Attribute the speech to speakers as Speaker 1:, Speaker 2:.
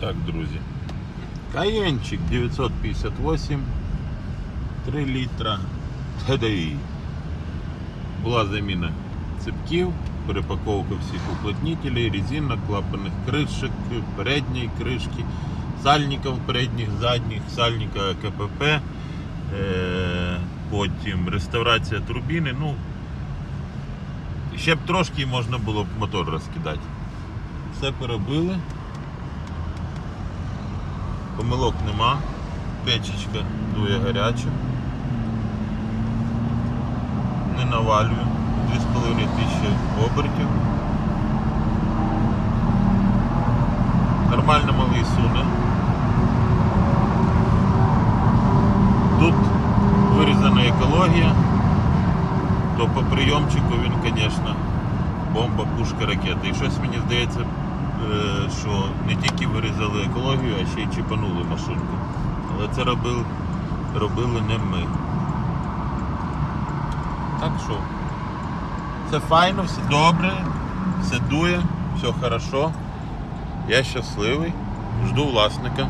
Speaker 1: Так, друзі. Каєнчик 958, 3 літра TDI. Була заміна цепків, перепаковка всіх уплотнителей, резинок, клапаних кришек, передньої кришки, сальників передніх, задніх, сальника КПП, е- потім реставрація турбіни. Ну, ще б трошки можна було б мотор розкидати. Все перебили. Помилок нема. Печечка дує гаряче. Не навалюю. 2,5 тисячі обертів. Нормально малий суне. Тут вирізана екологія, то по прийомчику він, звісно, бомба, пушка, ракета. І щось мені здається, що не тільки вирізали екологію, а ще й чіпанули машинку. Але це робили, робили не ми. Так що, все файно, все добре, все дує, все хорошо. Я щасливий, жду власника.